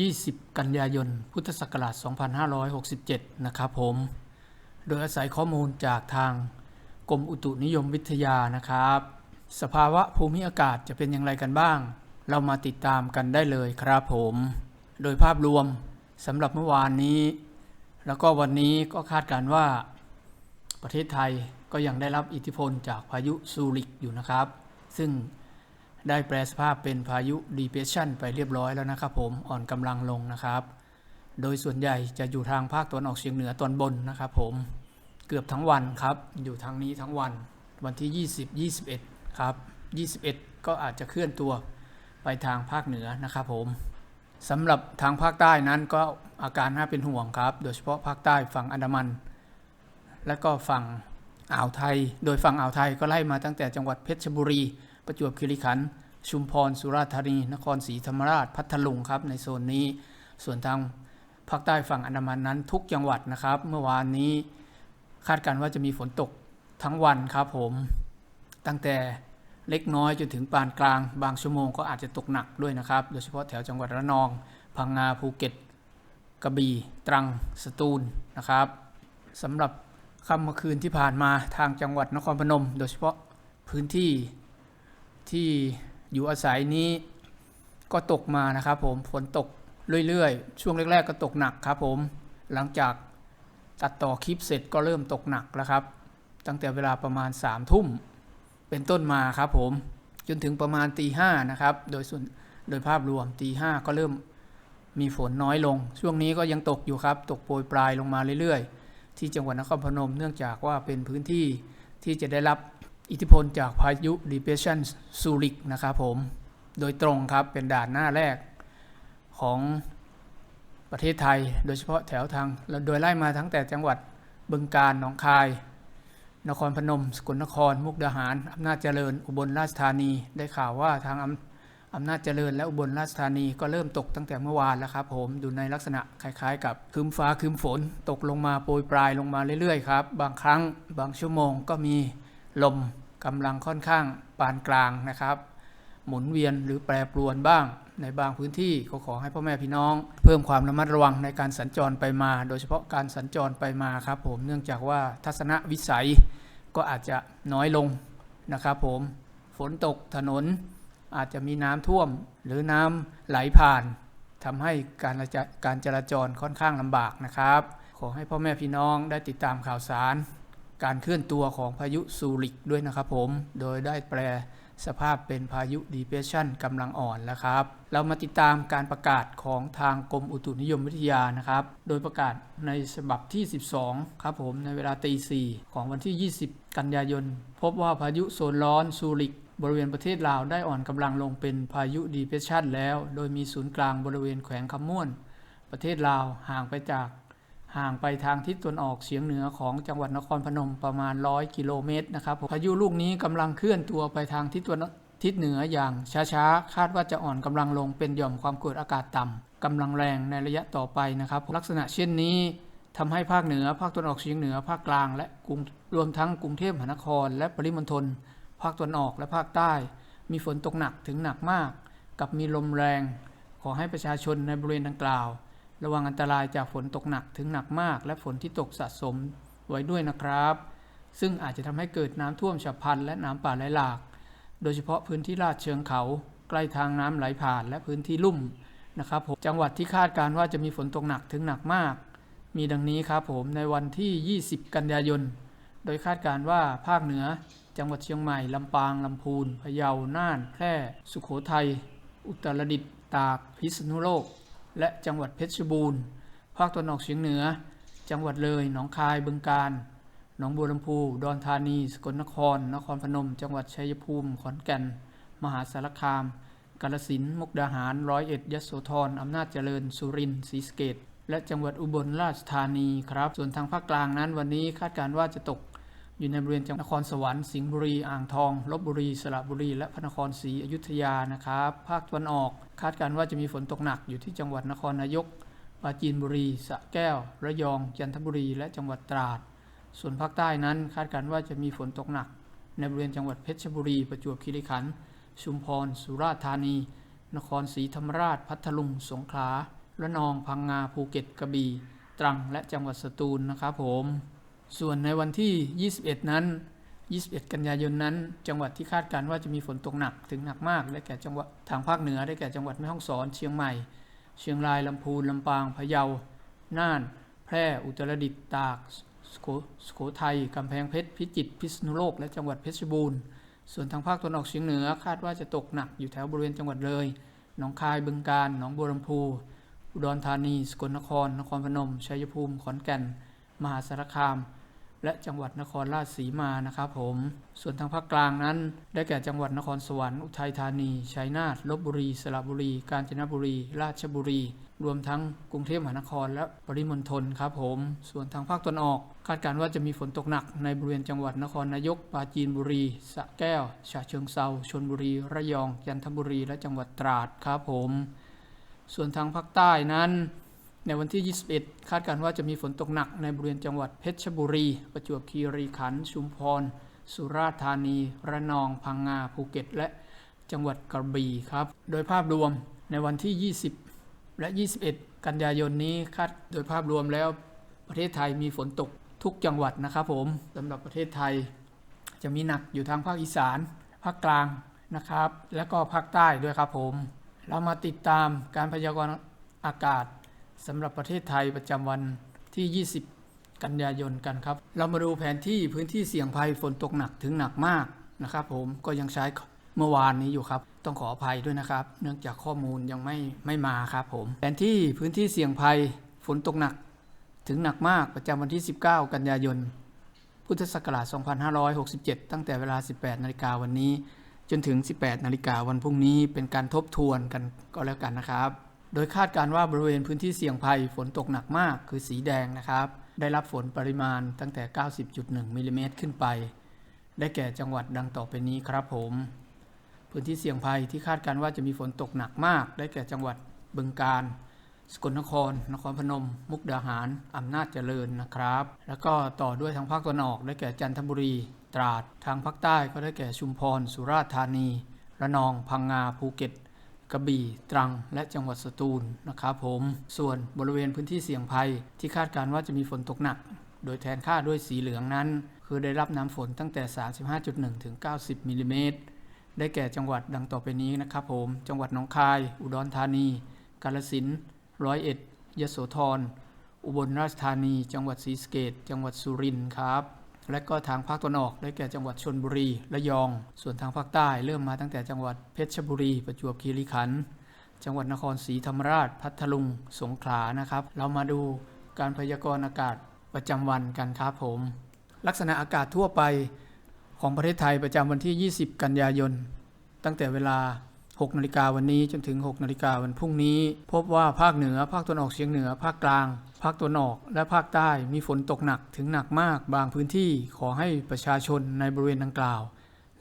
20 กันยายน พุทธศักราช 2567 นะครับผม โดยอาศัยข้อมูลจากทางกรมอุตุนิยมวิทยานะครับ สภาวะภูมิอากาศจะเป็นอย่างไรกันบ้าง เรามาติดตามกันได้เลยครับผม โดยภาพรวมสำหรับเมื่อวานนี้ แล้วก็วันนี้ก็คาดการว่า ประเทศไทยก็ยังได้รับอิทธิพลจากพายุซูริกอยู่นะครับ ซึ่ง ได้แปลสภาพเป็นพายุ depression ไปเรียบร้อยแล้วนะครับผมอ่อนกำลังลงนะครับ โดยส่วนใหญ่จะอยู่ทางภาคตะวันออกเฉียงเหนือตอนบนนะครับผมเกือบทั้งวันครับ อยู่ทางนี้ทั้งวัน วันที่ 20 21 ครับ 21 ก็อาจจะเคลื่อนตัวไปทางภาคเหนือนะครับผมสำหรับทางภาคใต้นั้นก็อาการน่าเป็นห่วงครับ โดยเฉพาะภาคใต้ฝั่งอันดามัน และก็ฝั่งอ่าวไทย โดยฝั่งอ่าวไทยก็ไล่มาตั้งแต่จังหวัดเพชรบุรี ประจวบคีรีขันธ์ชุมพร สุราษฎร์ธานี นครศรีธรรมราช พัทลุงครับ ในโซนนี้ ส่วนทางภาคใต้ฝั่งอันดามันนั้นทุกจังหวัดนะครับ เมื่อวานนี้คาดการณ์ว่าจะมีฝนตกทั้งวันครับผม ตั้งแต่เล็กน้อยจนถึงปานกลาง บางชั่วโมงก็อาจจะตกหนักด้วยนะครับ โดยเฉพาะแถวจังหวัดระนอง พังงา ภูเก็ต กระบี่ ตรัง สตูลนะครับสำหรับค่ำเมื่อคืนที่ผ่านมาทางจังหวัดนครพนม โดยเฉพาะพื้นที่ ที่อยู่อาศัยนี้ก็ตกมานะครับผมฝนตกเรื่อยๆ ช่วงแรก ๆ ก็ตกหนักครับผมหลังจากตัดต่อคลิปเสร็จก็เริ่มตกหนักแล้วครับ ตั้งแต่เวลาประมาณ3ามทุ่มเป็นต้นมาครับผมจนถึงประมาณตีห้านะครับโดยส่วนโดยภาพรวมตีห้าก็เริ่มมีฝนน้อยลง ช่วงนี้ก็ยังตกอยู่ครับ ตกโปรยปลายลงมาเรื่อยๆ ที่จังหวัดนครพนมเนื่องจากว่าเป็นพื้นที่ที่จะได้รับ อิทธิพลจากพายุ depression ซูริกนะครับผม โดยตรงครับเป็นด่านหน้าแรกของประเทศไทย โดยเฉพาะแถวทาง โดยไล่มาทั้งแต่จังหวัดบึงกาฬหนองคาย นครพนม สกลนคร มุกดาหาร อำนาจเจริญ อุบลราชธานี ได้ข่าวว่าทางอำอำนาจเจริญและอุบลราชธานีก็เริ่มตกตั้งแต่เมื่อวานแล้วครับผมดูในลักษณะคล้ายๆ กับคืมฟ้าคืมฝน ตกลงมาโปรยปลายลงมาเรื่อยๆครับบางครั้งบางชั่วโมงก็มี ลมกำลังค่อนข้างปานกลางนะครับ หมุนเวียนหรือแปรปรวนบ้าง ในบางพื้นที่ก็ขอให้พ่อแม่พี่น้อง เพิ่มความระมัดระวังในการสัญจรไปมา โดยเฉพาะการสัญจรไปมาครับผมเนื่องจากว่าทัศนวิสัยก็อาจจะน้อยลงนะครับผมฝนตกถนนอาจจะมีน้ำท่วมหรือน้ำไหลผ่านทำให้การการจราจรค่อนข้างลำบากนะครับ ขอให้พ่อแม่พี่น้องได้ติดตามข่าวสาร การเคลื่อนตัวของพายุซูริกด้วยนะครับผม โดยได้แปลสภาพเป็นพายุ depression กำลังอ่อนแล้วครับ เรามาติดตามการประกาศของทางกรมอุตุนิยมวิทยานะครับ โดยประกาศในฉบับที่ 12 ครับผมในเวลาตี4ของวันที่ 20 กันยายน พบว่าพายุโซนร้อนซูริก บริเวณประเทศลาวได้อ่อนกำลังลงเป็นพายุ depression แล้ว โดยมีศูนย์กลางบริเวณแขวงคำม่วน ประเทศลาวห่างไปจาก ห่างไปทางทิศตะวันออกเฉียงเหนือของจังหวัดนครพนมประมาณ 100 กิโลเมตรนะครับพายุลูกนี้กำลังเคลื่อนตัวไปทางทิศตะวันทิศเหนืออย่างช้าๆ คาดว่าจะอ่อนกำลังลงเป็นหย่อมความกดอากาศต่ำกำลังแรงในระยะต่อไปนะครับ ลักษณะเช่นนี้ทำให้ภาคเหนือ ภาคตะวันออกเฉียงเหนือ ภาคกลาง และกรุงรวมทั้งกรุงเทพมหานคร และปริมณฑล ภาคตะวันออกและภาคใต้ มีฝนตกหนักถึงหนักมาก กับมีลมแรง ขอให้ประชาชนในบริเวณดังกล่าว ระวังอันตรายจากฝนตกหนักถึงหนักมาก และฝนที่ตกสะสมไว้ด้วยนะครับ ซึ่งอาจจะทำให้เกิดน้ำท่วมฉับพลันและน้ำป่าไหลหลาก โดยเฉพาะพื้นที่ลาดเชิงเขา ใกล้ทางน้ำไหลผ่านและพื้นที่ลุ่มนะครับผมจังหวัดที่คาดการว่าจะมีฝนตกหนักถึงหนักมาก มีดังนี้ครับผมในวันที่ 20 กันยายน โดยคาดการว่าภาคเหนือ จังหวัดเชียงใหม่ ลำปาง ลำพูน พะเยา น่าน แพร่ สุโขทัย อุตรดิตถ์ ตาก พิษณุโลก และจังหวัดเพชรบูรณ์ ภาคตะวันออกเฉียงเหนือ จังหวัดเลย หนองคาย บึงกาฬ หนองบัวลำพู ดอนธานี สกลนคร นครพนม จังหวัดชัยภูมิ ขอนแก่น มหาสารคาม กาฬสินธุ์มุกดาหาร ร้อยเอ็ด ยโสธร อำนาจเจริญ สุรินทร์ ศรีสะเกษและจังหวัดอุบลราชธานีครับ ส่วนทางภาคกลางนั้นวันนี้คาดการณ์ว่าจะตก อยู่ในบริเวณจังหวัดนครสวรรค์สิงห์บุรีอ่างทองลบบุรีสระบุรี และพระนครศรีอยุธยานะครับ ภาคตะวันออกคาดการณ์ว่าจะมีฝนตกหนักอยู่ที่จังหวัดนครนายกปราจีนบุรีสระแก้ว ระยอง จันทบุรี และจังหวัดตราด ส่วนภาคใต้นั้นคาดการณ์ว่าจะมีฝนตกหนัก ในบริเวณจังหวัดเพชรบุรี ประจวบคีรีขันธ์ชุมพร สุราษฎร์ธานี นครศรีธรรมราช พัทลุง สงขลาระนอง พังงา ภูเก็ต กระบี่ ตรัง และจังหวัดสตูลนะครับผม ส่วนในวันที่ 21 นั้น 21 กันยายนนั้น จังหวัดที่คาดการณ์ว่าจะมีฝนตกหนักถึงหนักมากได้แก่จังหวัดทางภาคเหนือได้แก่จังหวัดแม่ฮ่องสอนเชียงใหม่ เชียงรายลำพูนลำปางพะเยา น่าน แพร่อุตรดิตถ์ตากสุโขสุโขทัยกำแพงเพชรพิจิตรพิษณุโลกและจังหวัดเพชรบูรณ์ส่วนทางภาคตะวันออกเฉียงเหนือคาดว่าจะตกหนักอยู่แถวบริเวณจังหวัดเลย หนองคาย บึงกาฬ หนองบัวลำพู อุดรธานี สกลนคร นครพนม ชัยภูมิ ขอนแก่น มหาสารคาม และจังหวัดนครราชสีมานะครับผม ส่วนทางภาคกลางนั้น ได้แก่จังหวัดนครสวรรค์อุทัยธานี ชัยนาท ลบบุรี สระบุรี กาญจนบุรี ราชบุรี รวมทั้งกรุงเทพมหานครและปริมณฑลครับผม ส่วนทางภาคตะวันออก คาดการณ์ว่าจะมีฝนตกหนักในบริเวณจังหวัดนครนายก ปราจีนบุรี สระแก้ว ฉะเชิงเซาชลบุรี ระยอง จันทบุรี และจังหวัดตราดครับผม ส่วนทางภาคใต้นั้น ในวันที่ 21 คาดการณ์ว่าจะมีฝนตกหนักในบริเวณจังหวัดเพชรบุรี ประจวบคีรีขันธ์ ชุมพร สุราษฎร์ธานี ระนอง พังงา ภูเก็ต และจังหวัดกระบี่ครับ โดยภาพรวมในวันที่ 20 และ 21 กันยายนนี้คาดโดยภาพรวมแล้วประเทศไทยมีฝนตกทุกจังหวัดนะครับผมสำหรับประเทศไทย จะมีหนักอยู่ทางภาคอีสาน ภาคกลางนะครับ และก็ภาคใต้ด้วยครับผม เรามาติดตามการพยากรณ์อากาศ สำหรับประเทศไทยประจำวันที่ 20 กันยายนกันครับ เรามาดูแผนที่พื้นที่เสี่ยงภัยฝนตกหนักถึงหนักมากนะครับ ผมก็ยังใช้เมื่อวานนี้อยู่ครับ ต้องขออภัยด้วยนะครับ เนื่องจากข้อมูลยังไม่ไม่มาครับผม แผนที่พื้นที่เสี่ยงภัยฝนตกหนัก ถึงหนักมากประจำวันที่ 19 กันยายน พุทธศักราช 2567 ตั้งแต่เวลา 18 นาฬิกาวันนี้ จนถึง 18 นาฬิกาวันพรุ่งนี้เป็นการทบทวนกันก็แล้วกันนะครับ โดยคาดการว่าบริเวณพื้นที่เสี่ยงภัยฝนตกหนักมาก คือสีแดงนะครับ ได้รับฝนปริมาณตั้งแต่ 90.1 มิลลิเมตรขึ้นไป ได้แก่จังหวัดดังต่อไปนี้ครับผม พื้นที่เสี่ยงภัยที่คาดการว่าจะมีฝนตกหนักมาก ได้แก่จังหวัดบึงกาฬสกลนคร นครพนม มุกดาหาร อำนาจเจริญนะครับ แล้วก็ต่อด้วยทางภาคตะวันออก ได้แก่จันทบุรี ตราด ทางภาคใต้ก็ได้แก่ชุมพร สุราษฎร์ธานี ระนอง พังงา ภูเก็ต กระบี่ ตรัง และจังหวัดสตูลนะครับผม ส่วนบริเวณพื้นที่เสี่ยงภัย ที่คาดการว่าจะมีฝนตกหนัก โดยแทนค่าด้วยสีเหลืองนั้น คือได้รับน้ำฝนตั้งแต่ 35.1 ถึง 90 มิลลิเมตร ได้แก่จังหวัดดังต่อไปนี้นะครับผม จังหวัดหนองคาย อุดรธานี กาฬสินธุ์ร้อยเอ็ดยโสธร อุบลราชธานี จังหวัดศรีสะเกษจังหวัดสุรินทร์ครับ และก็ทางภาคตะวันออกได้แก่จังหวัดชนบุรีระยอง ส่วนทางภาคใต้เริ่มมาตั้งแต่จังหวัดเพชรบุรี ประจวบคีรีขันธ์จังหวัดนครศรีธรรมราช พัทลุง สงขลานะครับ เรามาดูการพยากรณ์อากาศประจำวันกันครับผม ลักษณะอากาศทั่วไปของประเทศไทยประจำวันที่ 20 กันยายน ตั้งแต่เวลา 6นาฬิกาวันนี้จนถึง 6นาฬิกาวันพรุ่งนี้ พบว่าภาคเหนือ ภาคตะวันออกเฉียงเหนือ ภาคกลาง ภาคตะวันออก และภาคใต้มีฝนตกหนักถึงหนักมากบางพื้นที่ขอให้ประชาชนในบริเวณดังกล่าว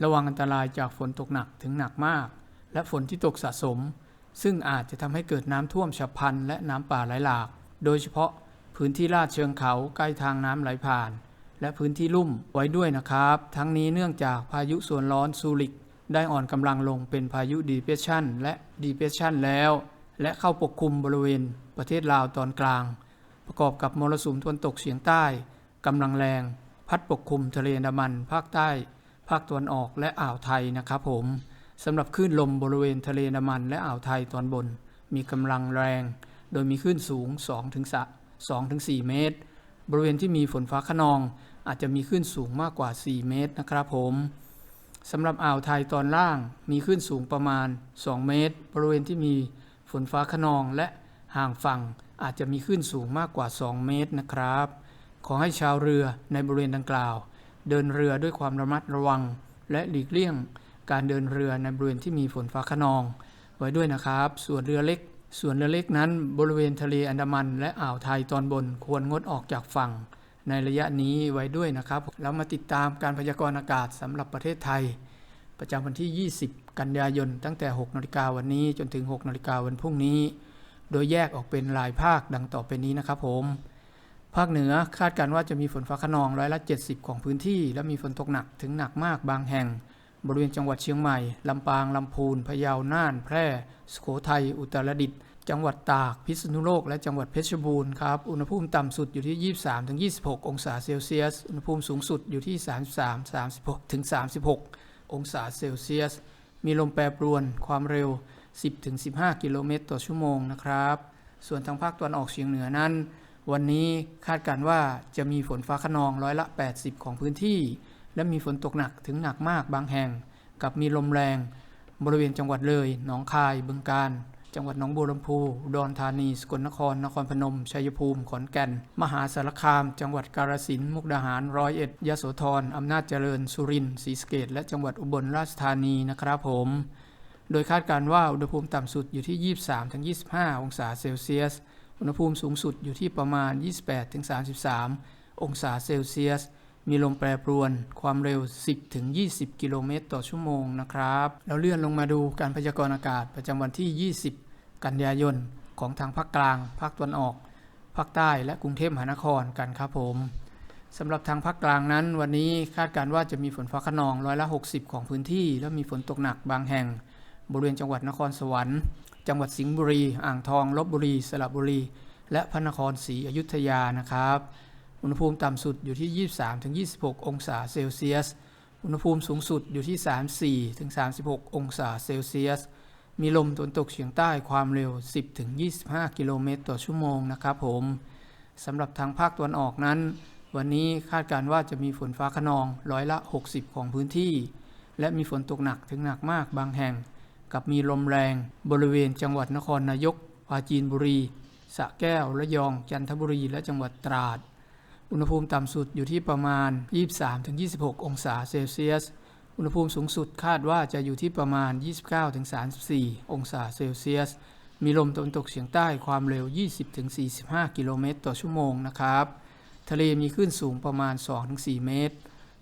ระวังอันตรายจากฝนตกหนักถึงหนักมาก และฝนที่ตกสะสม ซึ่งอาจจะทำให้เกิดน้ำท่วมฉับพลันและน้ำป่าไหลหลาก โดยเฉพาะพื้นที่ลาดเชิงเขาใกล้ทางน้ำไหลผ่าน และพื้นที่ลุ่มไว้ด้วยนะครับ ทั้งนี้เนื่องจากพายุส่วนร้อนซูริก ได้อ่อนกำลังลงเป็นพายุดีเพรสชันและดีเพรสชันแล้ว และเข้าปกคลุมบริเวณประเทศลาวตอนกลาง ประกอบกับมรสุมตะวันตกเฉียงใต้กำลังแรง พัดปกคลุมทะเลอันดามัน ภาคใต้ ภาคตะวันออกและอ่าวไทยนะครับผมสำหรับคลื่นลมบริเวณทะเลน้ำมันและอ่าวไทยตอนบน มีกำลังแรง โดยมีคลื่นสูง 2-4 เมตร บริเวณที่มีฝนฟ้าขนอง อาจจะมีคลื่นสูงมากกว่า 4 เมตรนะครับผม สำหรับอ่าวไทยตอนล่างมีคลื่นสูงประมาณ 2 เมตร บริเวณที่มีฝนฟ้าขนองและห่างฝั่งอาจจะมีคลื่นสูงมากกว่า 2 เมตรนะครับ ขอให้ชาวเรือในบริเวณดังกล่าว เดินเรือด้วยความระมัดระวัง และหลีกเลี่ยง การเดินเรือในบริเวณที่มีฝนฟ้าขนอง ไว้ด้วยนะครับ ส่วนเรือเล็ก ส่วนเรือเล็กนั้น บริเวณทะเลอันดามัน และอ่าวไทยตอนบนควรงดออกจากฝั่ง ในระยะนี้ไว้ด้วยนะครับ แล้วมาติดตามการพยากรณ์อากาศสำหรับประเทศไทย ประจำวันที่ 20 กันยายน ตั้งแต่ 6นาฬิกาวันนี้จนถึง 6นาฬิกาวันพรุ่งนี้ โดยแยกออกเป็นรายภาคดังต่อไปนี้นะครับผม ภาคเหนือคาดการณ์ว่าจะมีฝนฟ้าขนองร้อยละ 70 ของพื้นที่ และมีฝนตกหนักถึงหนักมากบางแห่ง บริเวณจังหวัดเชียงใหม่ ลำปาง ลำพูน พะเยา น่าน แพร่ สุโขทัย อุตรดิตถ์ จังหวัดตาก พิษณุโลก และจังหวัดเพชรบูรณ์ครับ อุณหภูมิต่ำสุดอยู่ที่ 23-26 องศาเซลเซียส อุณหภูมิสูงสุดอยู่ที่ 33-36 องศาเซลเซียส มีลมแปรปรวน ความเร็ว 10-15 กิโลเมตรต่อชั่วโมงนะครับ ส่วนทางภาคตะวันออกเฉียงเหนือนั้น วันนี้คาดการณ์ว่าจะมีฝนฟ้าขนองร้อยละ 80 ของพื้นที่ และมีฝนตกหนักถึงหนักมากบางแห่ง กับมีลมแรง บริเวณจังหวัดเลย หนองคาย บึงกาฬ จังหวัดหนองบัวลำพูดอุดรธานี สกลนคร นครพนม ชัยภูมิ ขอนแก่น มหาสารคาม จังหวัดกาฬสินธุ์ มุกดาหาร ร้อยเอ็ด ยโสธร อำนาจเจริญ สุรินทร์ ศรีสะเกษและจังหวัดอุบลราชธานีนะครับผม โดยคาดการณ์ว่าอุณหภูมิต่ำสุดอยู่ที่ 23-25 องศาเซลเซียส อุณหภูมิสูงสุดอยู่ที่ประมาณ 28-33 องศาเซลเซียส มีลมแปรปรวน ความเร็ว 10-20 กิโลเมตรต่อชั่วโมงนะครับ แล้วเลื่อนลงมาดูการพยากรณ์อากาศประจำวันที่ 20 กันยายน ของทางภาคกลาง ภาคตะวันออก ภาคใต้ และกรุงเทพมหานครกันครับผมสำหรับทางภาคกลางนั้น วันนี้คาดการว่าจะมีฝนฟ้าขนองร้อยละ 60 ของพื้นที่ และมีฝนตกหนักบางแห่ง บริเวณจังหวัดนครสวรรค์ จังหวัดสิงห์บุรี อ่างทอง ลบบุรี สระบุรี และพระนครศรีอยุธยานะครับ อุณหภูมิต่ำสุดอยู่ที่ 23-26 องศาเซลเซียส อุณหภูมิสูงสุดอยู่ที่ 34-36 องศาเซลเซียส มีลมตะวันตกเฉียงใต้ความเร็ว 10-25 กิโลเมตรต่อชั่วโมงนะครับผมสำหรับทางภาคตะวันออกนั้น วันนี้คาดการว่าจะมีฝนฟ้าขนองร้อยละ 60 ของพื้นที่ และมีฝนตกหนักถึงหนักมากบางแห่ง กับมีลมแรงบริเวณจังหวัดนครนายกปราจีนบุรีสระแก้วระยองจันทบุรีและจังหวัดตราด อุณหภูมิต่ำสุดอยู่ที่ประมาณ 23-26 องศาเซลเซียส อุณหภูมิสูงสุดคาดว่าจะอยู่ที่ประมาณ 29-34 องศาเซลเซียส มีลมตะวันตกเฉียงใต้ความเร็ว 20-45 กิโลเมตรต่อชั่วโมงนะครับ ทะเลมีคลื่นสูงประมาณ 2-4 เมตร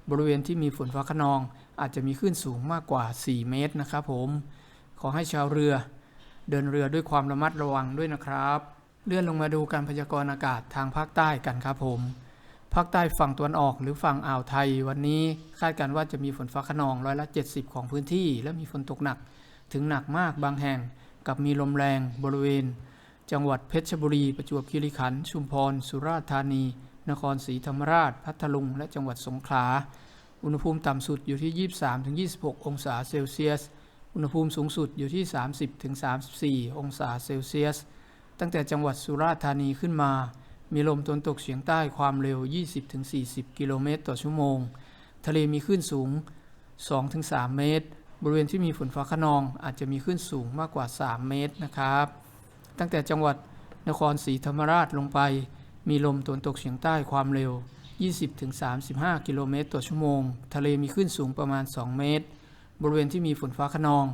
บริเวณที่มีฝนฟ้าขนอง อาจจะมีคลื่นสูงมากกว่า 4 เมตรนะครับผม ขอให้ชาวเรือ เดินเรือด้วยความระมัดระวังด้วยนะครับ เลื่อนลงมาดูการพยากรณ์อากาศทางภาคใต้กันครับผม ภาคใต้ฝั่งตะวันออกหรือฝั่งอ่าวไทยวันนี้คาดการณ์ว่าจะมีฝนฟ้าขนองร้อยละ 70 ของพื้นที่ และมีฝนตกหนักถึงหนักมากบางแห่ง กับมีลมแรงบริเวณ จังหวัดเพชรบุรี ประจวบคีรีขันธ์ชุมพร สุราษฎร์ธานี นครศรีธรรมราช พัทลุง และจังหวัดสงขลา อุณหภูมิต่ำสุดอยู่ที่ 23-26 องศาเซลเซียส อุณหภูมิสูงสุดอยู่ที่ 30-34 องศาเซลเซียส ตั้งแต่จังหวัดสุราษฎร์ธานีขึ้นมา มีลมตะวันตกเฉียงใต้ความเร็ว 20-40 กิโลเมตรต่อชั่วโมง ทะเลมีคลื่นสูง 2-3 เมตร บริเวณที่มีฝนฟ้าขนองอาจจะมีคลื่นสูงมากกว่า 3 เมตรนะครับ ตั้งแต่จังหวัดนครศรีธรรมราชลงไป มีลมตะวันตกเฉียงใต้ความเร็ว 20-35 กิโลเมตรต่อชั่วโมง ทะเลมีคลื่นสูงประมาณ 2 เมตร บริเวณที่มีฝนฟ้าขนอง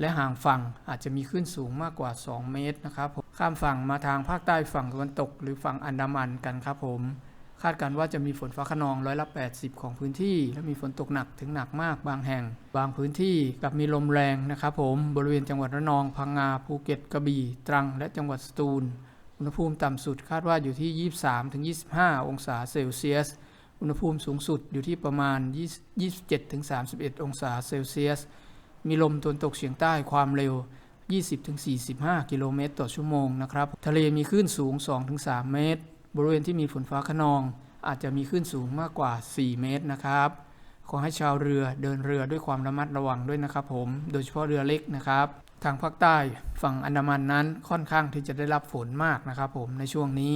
และห่างฝั่งอาจจะมีคลื่นสูงมากกว่า 2 เมตรนะครับผมข้ามฝั่งมาทางภาคใต้ฝั่งตะวันตก หรือฝั่งอันดามันกันครับผม คาดการณ์ว่าจะมีฝนฟ้าขนองร้อยละ 80 ของพื้นที่ และมีฝนตกหนักถึงหนักมากบางแห่ง บางพื้นที่กับมีลมแรงนะครับผมบริเวณจังหวัดระนองพังงาภูเก็ตกระบี่ ตรัง และจังหวัดสตูล อุณหภูมิต่ำสุดคาดว่าอยู่ที่ 23-25 องศาเซลเซียส อุณหภูมิสูงสุดอยู่ที่ประมาณ 27-31 องศาเซลเซียส มีลมตะวันตกเฉียงใต้ความเร็ว 20-45 กิโลเมตรต่อชั่วโมงนะครับ ทะเลมีคลื่นสูง 2-3 เมตร บริเวณที่มีฝนฟ้าขนอง อาจจะมีคลื่นสูงมากกว่า 4 เมตรนะครับขขอให้ชาวเรือเดินเรือด้วยความระมัดระวังด้วยนะครับผม โดยเฉพาะเรือเล็กนะครับ ทางภาคใต้ฝั่งอันดามันนั้นค่อนข้างที่จะได้รับฝนมากนะครับผมในช่วงนี้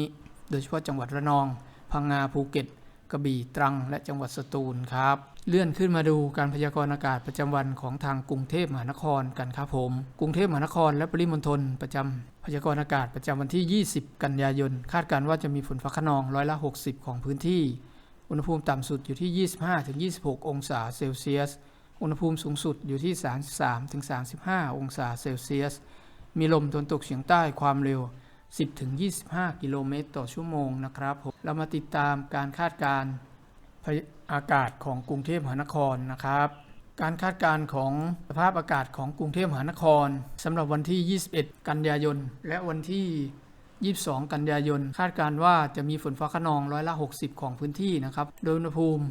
โดยเฉพาะจังหวัดระนอง พังงาภูเก็ต กระบี่ตรัง และจังหวัดสตูลครับ เลื่อนขึ้นมาดูการพยากรณ์อากาศประจำวันของทางกรุงเทพมหานครกันครับผม กรุงเทพมหานครและปริมณฑลประจำพยากรณ์อากาศประจำวันที่ 20 กันยายน คาดการณ์ว่าจะมีฝนฟ้าขนองร้อยละ 60 ของพื้นที่ อุณหภูมิต่ำสุดอยู่ที่ 25-26 องศาเซลเซียส อุณหภูมิสูงสุดอยู่ที่ 33-35 องศาเซลเซียส มีลมตะวันตกเฉียงใต้ความเร็ว 10-25 กิโลเมตรต่อชั่วโมงนะครับผมเรามาติดตามการคาดการณ์ อากาศของกรุงเทพมหานครนะครับ การคาดการณ์ของสภาพอากาศของกรุงเทพมหานครสำหรับวันที่ 21 กันยายน และวันที่ 22 กันยายน คาดการณ์ว่าจะมีฝนฟ้าขนองร้อยละ 60 ของพื้นที่นะครับ โดยอุณหภูมิ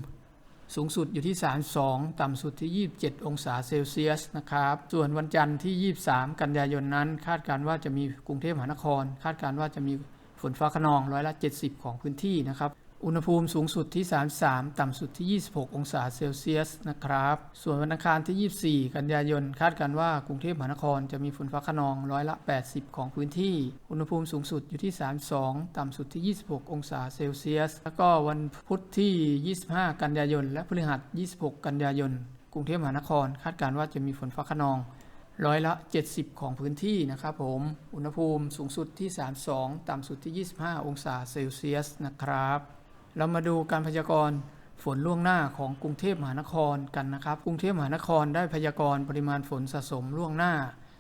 สูงสุดอยู่ที่ 32 ต่ำสุดที่ 27 องศาเซลเซียสนะครับ ส่วนวันจันทร์ที่ 23 กันยายนนั้น คาดการณ์ว่าจะมีกรุงเทพมหานคร คาดการณ์ว่าจะมีฝนฟ้าขนองร้อยละ 70 ของพื้นที่นะครับ อุณหภูมิสูงสุดที่ 33 ต่ำสุดที่ 26 องศาเซลเซียสนะครับ ส่วนวันอังคารที่ 24 กันยายน คาดการณ์ว่ากรุงเทพมหานครจะมีฝนฟ้าขนองร้อยละ 80 ของพื้นที่ อุณหภูมิสูงสุดอยู่ที่ 32 ต่ำสุดที่ 26 องศาเซลเซียส แล้วก็วันพุธที่ 25 กันยายน และพฤหัส 26 กันยายน กรุงเทพมหานคร คาดการณ์ว่าจะมีฝนฟ้าขนองร้อยละ 70 ของพื้นที่นะครับผม อุณหภูมิสูงสุดที่ 32 ต่ำสุดที่ 25 องศาเซลเซียสนะครับ เรามาดูการพยากรณ์ฝนล่วงหน้าของกรุงเทพมหานครกันนะครับ กรุงเทพมหานครได้พยากรณ์ปริมาณฝนสะสมล่วงหน้า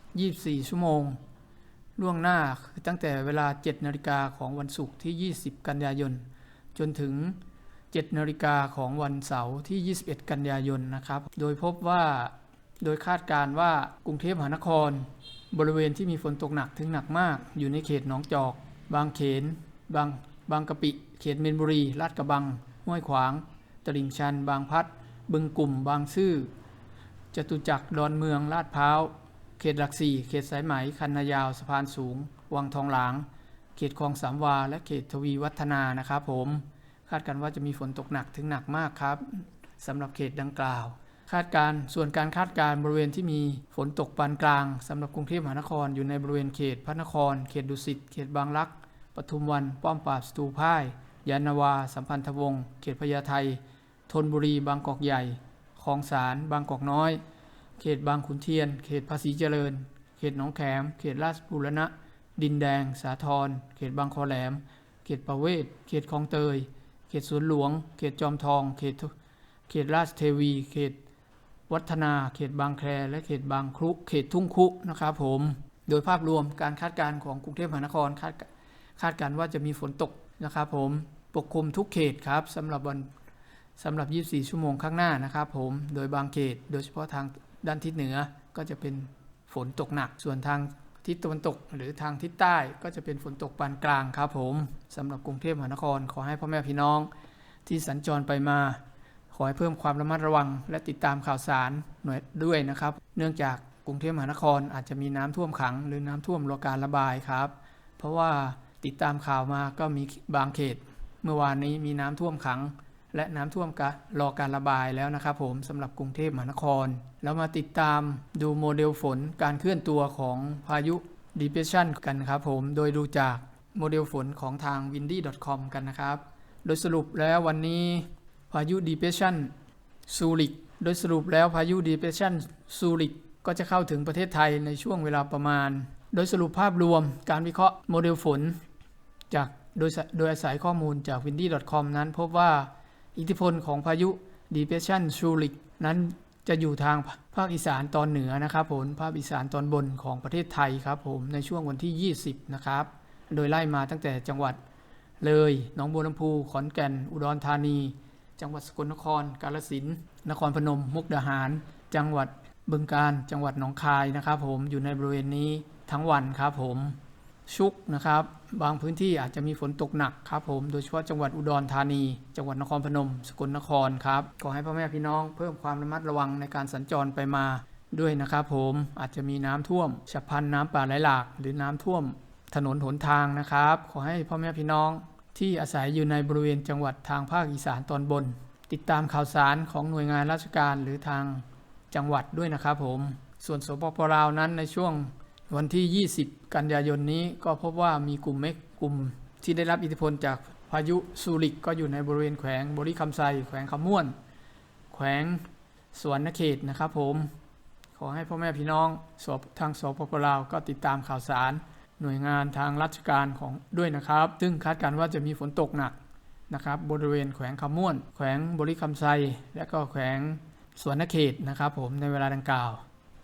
24 ชั่วโมง ล่วงหน้าคือตั้งแต่เวลา 7 นาฬิกาของวันศุกร์ที่ 20 กันยายน จนถึง 7 นาฬิกาของวันเสาร์ที่ 21 กันยายนนะครับ โดยพบว่าโดยคาดการว่ากรุงเทพมหานคร บริเวณที่มีฝนตกหนักถึงหนักมาก อยู่ในเขตหนองจอก บางเขน บาง บางกะปิ เขตเมนบุรี ลาดกระบัง ห้วยขวาง ตลิ่งชัน บางพัด บึงกลุ่ม บางซื่อ จตุจักร ดอนเมือง ลาดพร้าว เขตหลักสี่ เขตสายไหม คันนายาว สะพานสูง วังทองหลาง เขตคลองสามวา และเขตทวีวัฒนานะครับผม คาดการณ์ว่าจะมีฝนตกหนักถึงหนักมากครับสำหรับเขตดังกล่าว คาดการณ์ส่วนการคาดการณ์บริเวณที่มีฝนตกปานกลางสำหรับกรุงเทพมหานครอยู่ในบริเวณเขตพระนคร เขตดุสิต เขตบางรัก ปทุมวันป้อมปราบสตูพ่าย ยานาวา สัมพันธวงศ์เขตพญาไทธนบุรีบางกอกใหญ่คลองสารบางกอกน้อย เขตบางขุนเทียน เขตภาษีเจริญ เขตหนองแขม เขตราชบุรณะ ดินแดง สาทรเขตบางคอแหลม เขตประเวศ เขตคลองเตย เขตสวนหลวง เขตจอมทอง เขตเขตราชเทวี เขตวัฒนา เขตบางแคและเขตบางครุ เขตทุ่งคุนะครับผม โดยภาพรวมการคาดการณ์ของกรุงเทพมหานครคาด คาดการณ์ว่าจะมีฝนตกนะครับผมปกคลุมทุกเขตครับสำหรับวันสำหรับ 24 ชั่วโมงข้างหน้านะครับผมโดยบางเขต โดยเฉพาะทางด้านทิศเหนือก็จะเป็นฝนตกหนัก ส่วนทางทิศตะวันตก หรือทางทิศใต้ก็จะเป็นฝนตกปานกลางครับผมสำหรับกรุงเทพมหานคร ขอให้พ่อแม่พี่น้อง ที่สัญจรไปมา ขอให้เพิ่มความระมัดระวัง และติดตามข่าวสารหน่วยด้วยนะครับ เนื่องจากกรุงเทพมหานครอาจจะมีน้ำท่วมขัง หรือน้ำท่วมรอการระบายครับ เพราะว่า ติดตามข่าวมาก็มีบางเขต เมื่อวานนี้มีน้ำท่วมขัง และน้ำท่วมกะรอการระบายแล้วนะครับผมสำหรับกรุงเทพมหานคร แล้วมาติดตามดูโมเดลฝนการเคลื่อนตัวของพายุ depression กันครับผม โดยดูจากโมเดลฝนของทาง windy.com กันนะครับ โดยสรุปแล้ววันนี้พายุ depression ซูริก โดยสรุปแล้วพายุ depression ซูริกก็จะเข้าถึงประเทศไทยในช่วงเวลาประมาณ โดยสรุปภาพรวมการวิเคราะห์โมเดลฝน จากโดยโดยอาศัยข้อมูลจาก windy.com นั้นพบว่าอิทธิพลของพายุ depression ซูริกนั้นจะอยู่ทางภาคอีสานตอนเหนือนะครับผมภาคอีสานตอนบนของประเทศไทยครับผมในช่วงวันที่ 20 นะครับ โดยไล่มาตั้งแต่จังหวัดเลยหนองบัวลำพู ขอนแก่น อุดรธานี จังหวัดสกลนคร กาฬสินธุ์นครพนม มุกดาหาร จังหวัดบึงกาฬจังหวัดหนองคายนะครับผมอยู่ในบริเวณนี้ทั้งวันครับผม ชุกนะครับ บางพื้นที่อาจจะมีฝนตกหนักครับผมโดยเฉพาะจังหวัดอุดรธานี จังหวัดนครพนม สกลนครครับขอให้พ่อแม่พี่น้องเพิ่มความระมัดระวังในการสัญจรไปมาด้วยนะครับผมอาจจะมีน้ำท่วมฉับพลันน้ำป่าไหลหลาก หรือน้ำท่วมถนนหนทางนะครับ ขอให้พ่อแม่พี่น้องที่อาศัยอยู่ในบริเวณจังหวัดทางภาคอีสานตอนบน ติดตามข่าวสารของหน่วยงานราชการหรือทางจังหวัดด้วยนะครับผมส่วนสปปลาวนั้นในช่วง วันที่ 20 กันยายนนี้ก็พบว่ามีกลุ่มเมฆกลุ่มที่ได้รับอิทธิพลจากพายุซูริกก็อยู่ในบริเวณแขวงบริคำไซแขวงคำม่วน แขวงสวนนเขตนะครับผม ขอให้พ่อแม่พี่น้องสอบทางสปปลาวก็ติดตามข่าวสาร หน่วยงานทางราชการของด้วยนะครับ ซึ่งคาดการณ์ว่าจะมีฝนตกหนักนะครับ บริเวณแขวงคำม่วน แขวงบริคำไซและก็แขวงสวนนเขตนะครับผมในเวลาดังกล่าว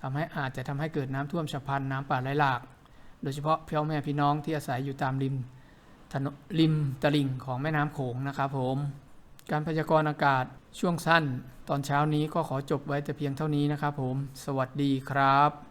ทำให้อาจจะทำให้เกิดน้ำท่วมฉับพลันน้ำป่าไหลหลาก โดยเฉพาะพ่อแม่พี่น้องที่อาศัยอยู่ตามริมถนนริมตลิ่งของแม่น้ำโขงนะครับผม การพยากรณ์อากาศช่วงสั้น ตอนเช้านี้ก็ขอจบไว้แต่เพียงเท่านี้นะครับผม สวัสดีครับ